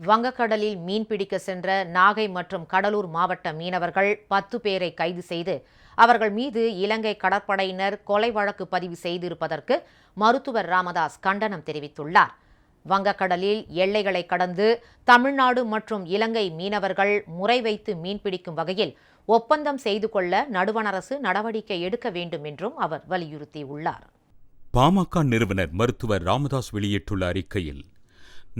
வங்கக்கடலில் மீன்பிடிக்க சென்ற நாகை மற்றும் கடலூர் மாவட்ட மீனவர்கள் பத்து பேரை கைது செய்து அவர்கள் மீது இலங்கை கடற்படையினர் கொலை வழக்கு பதிவு செய்திருப்பதற்கு மருத்துவர் ராமதாஸ் கண்டனம் தெரிவித்துள்ளார். வங்கக்கடலில் எல்லைகளை கடந்து தமிழ்நாடு மற்றும் இலங்கை மீனவர்கள் முறை வைத்து மீன்பிடிக்கும் வகையில் ஒப்பந்தம் செய்து கொள்ள நடுவண் அரசு நடவடிக்கை எடுக்க வேண்டும் என்றும் அவர் வலியுறுத்தியுள்ளார். பாமக நிறுவனர் மருத்துவர் ராமதாஸ் வெளியிட்டுள்ள அறிக்கையில்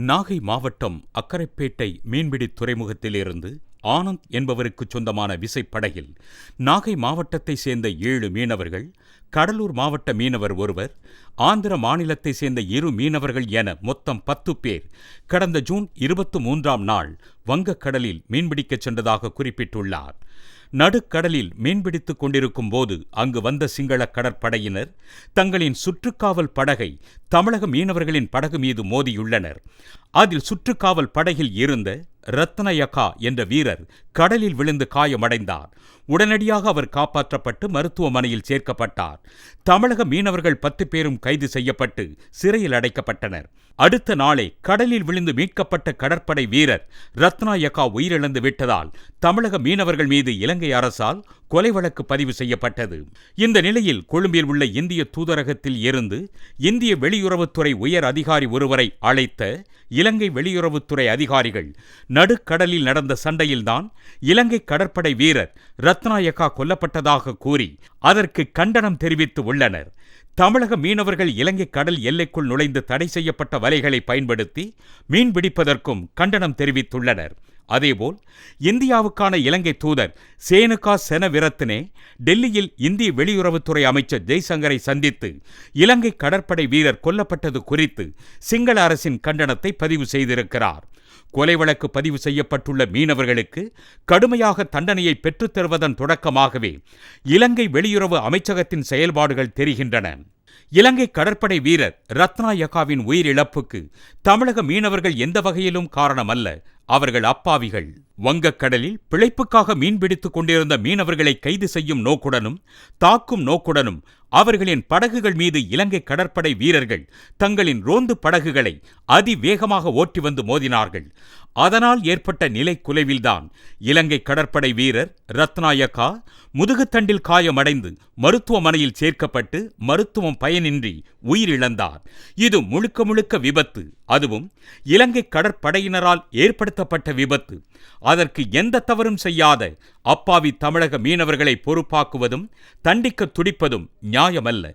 நாகை மாவட்டம் அக்கரைப்பேட்டை மீன்பிடி துறைமுகத்திலிருந்து ஆனந்த் என்பவருக்கு சொந்தமான விசைப்படகில் நாகை மாவட்டத்தை சேர்ந்த ஏழு மீனவர்கள் கடலூர் மாவட்ட மீனவர் ஒருவர் ஆந்திர மாநிலத்தை சேர்ந்த இரு மீனவர்கள் என மொத்தம் பத்து பேர் கடந்த ஜூன் இருபத்து மூன்றாம் நாள் வங்கக்கடலில் மீன்பிடிக்கச் சென்றதாக குறிப்பிட்டுள்ளார். நடுக்கடலில் மீன்பிடித்துக் கொண்டிருக்கும் போது அங்கு வந்த சிங்கள கடற்படையினர் தங்களின் சுற்றுக்காவல் படகை தமிழக மீனவர்களின் படகு மீது மோதியுள்ளனர். அதில் சுற்றுக்காவல் படகில் இருந்த ரத்னயகா என்ற வீரர் கடலில் விழுந்து காயமடைந்தார். உடனடியாக அவர் காப்பாற்றப்பட்டு மருத்துவமனையில் சேர்க்கப்பட்டார். தமிழக மீனவர்கள் பத்து பேரும் கைது செய்யப்பட்டு சிறையில் அடைக்கப்பட்டனர். அடுத்த நாளே கடலில் விழுந்து மீட்கப்பட்ட கடற்படை வீரர் ரத்னாயக்கா உயிரிழந்து விட்டதால் தமிழக மீனவர்கள் மீது இலங்கை அரசால் கொலை வழக்கு பதிவு செய்யப்பட்டது. இந்த நிலையில் கொழும்பில் உள்ள இந்திய தூதரகத்தில் இருந்து இந்திய வெளியுறவுத்துறை உயர் அதிகாரி ஒருவரை அழைத்த இலங்கை வெளியுறவுத்துறை அதிகாரிகள் நடுக்கடலில் நடந்த சண்டையில்தான் இலங்கை கடற்படை வீரர் ரத்னாயக்கா கொல்லப்பட்டதாக கூறி அதற்கு கண்டனம் தெரிவித்து உள்ளனர். தமிழக மீனவர்கள் இலங்கை கடல் எல்லைக்குள் நுழைந்து தடை செய்யப்பட்ட வலைகளை பயன்படுத்தி மீன்பிடிப்பதற்கும் கண்டனம் தெரிவித்துள்ளனர். அதேபோல் இந்தியாவுக்கான இலங்கை தூதர் சேனுகா செனவிரத்னே டெல்லியில் இந்திய வெளியுறவுத்துறை அமைச்சர் ஜெய்சங்கரை சந்தித்து இலங்கை கடற்படை வீரர் கொல்லப்பட்டது குறித்து சிங்கள அரசின் கண்டனத்தை பதிவு செய்திருக்கிறார். கொலை வழக்கு பதிவு செய்யப்பட்டுள்ள மீனவர்களுக்கு கடுமையாக தண்டனையை பெற்றுத் தருவதன் தொடக்கமாகவே இலங்கை வெளியுறவு அமைச்சகத்தின் செயல்பாடுகள் தெரிகின்றன. இலங்கை கடற்படை வீரர் ரத்னா யகாவின் உயிரிழப்புக்கு தமிழக மீனவர்கள் எந்த வகையிலும் காரணமல்ல அவர்கள் அப்பாவிகள். வங்கக்கடலில் பிழைப்புக்காக மீன்பிடித்துக் கொண்டிருந்த மீனவர்களை கைது செய்யும் நோக்குடனும் தாக்கும் நோக்குடனும் அவர்களின் படகுகள் மீது இலங்கை கடற்படை வீரர்கள் தங்களின் ரோந்து படகுகளை அதிவேகமாக ஓட்டி வந்து மோதினார்கள். அதனால் ஏற்பட்ட நிலை குலைவில்தான். இலங்கை கடற்படை வீரர் ரத்னாயக்கா முதுகுத்தண்டில் காயமடைந்து மருத்துவமனையில் சேர்க்கப்பட்டு மருத்துவம் பயனின்றி உயிரிழந்தார். இது முழுக்க முழுக்க விபத்து. அதுவும் இலங்கை கடற்படையினரால் நிகழ்த்தப்பட்ட விபத்து. அதற்கு எந்த தவறும் செய்யாத அப்பாவி தமிழக மீனவர்களை பொறுப்பாக்குவதும் தண்டிக்க துடிப்பதும் நியாயமல்ல.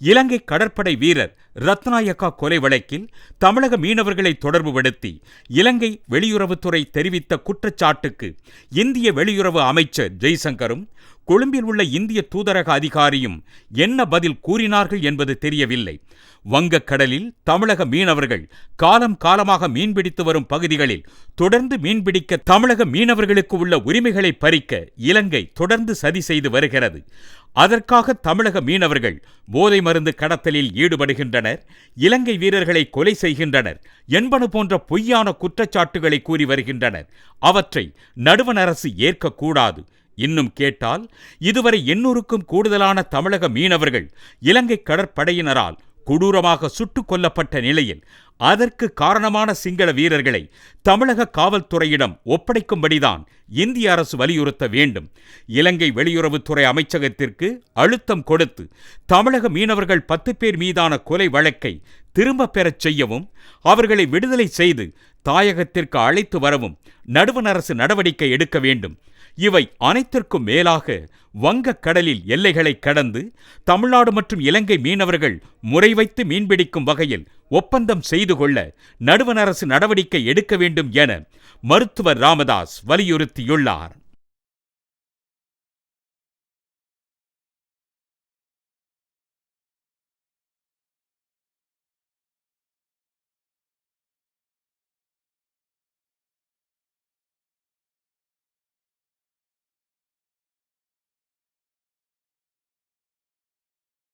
இலங்கை கடற்படை வீரர் ரத்னாயக்கா கொலை வழக்கில் தமிழக மீனவர்களை தொடர்புபடுத்தி இலங்கை வெளியுறவுத்துறை தெரிவித்த குற்றச்சாட்டுக்கு இந்திய வெளியுறவு அமைச்சர் ஜெய்சங்கரும் கொழும்பில் உள்ள இந்திய தூதரக அதிகாரியும் என்ன பதில் கூறினார்கள் என்பது தெரியவில்லை. வங்கக்கடலில் தமிழக மீனவர்கள் காலம் காலமாக மீன்பிடித்து வரும் பகுதிகளில் தொடர்ந்து மீன்பிடிக்க தமிழக மீனவர்களுக்கு உள்ள உரிமைகளை பறிக்க இலங்கை தொடர்ந்து சதி செய்து வருகிறது. அதற்காக தமிழக மீனவர்கள் போதை மருந்து கடத்தலில் ஈடுபடுகின்றனர் இலங்கை வீரர்களை கொலை செய்கின்றனர் என்பன போன்ற பொய்யான குற்றச்சாட்டுகளை கூறி வருகின்றனர். அவற்றை நடுவண் அரசு ஏற்கக்கூடாது. இன்னும் கேட்டால் இதுவரை எண்ணூறுக்கும் கூடுதலான தமிழக மீனவர்கள் இலங்கை கடற்படையினரால் கொடூரமாக சுட்டுக் கொல்லப்பட்ட நிலையில் அதற்கு காரணமான சிங்கள வீரர்களை தமிழக காவல்துறையிடம் ஒப்படைக்கும்படிதான் இந்திய அரசு வலியுறுத்த வேண்டும். இலங்கை வெளியுறவுத்துறை அமைச்சகத்திற்கு அழுத்தம் கொடுத்து தமிழக மீனவர்கள் பத்து பேர் மீதான கொலை வழக்கை திரும்பப் பெறச் செய்யவும் அவர்களை விடுதலை செய்து தாயகத்திற்கு அழைத்து வரவும் நடுவண் அரசு நடவடிக்கை எடுக்க வேண்டும். இவை அனைத்திற்கும் மேலாக வங்கக் கடலில் எல்லைகளை கடந்து தமிழ்நாடு மற்றும் இலங்கை மீனவர்கள் முறை வைத்து மீன்பிடிக்கும் வகையில் ஒப்பந்தம் செய்து கொள்ள நடுவண் அரசு நடவடிக்கை எடுக்க வேண்டும் என மருத்துவர் ராமதாஸ் வலியுறுத்தியுள்ளார்.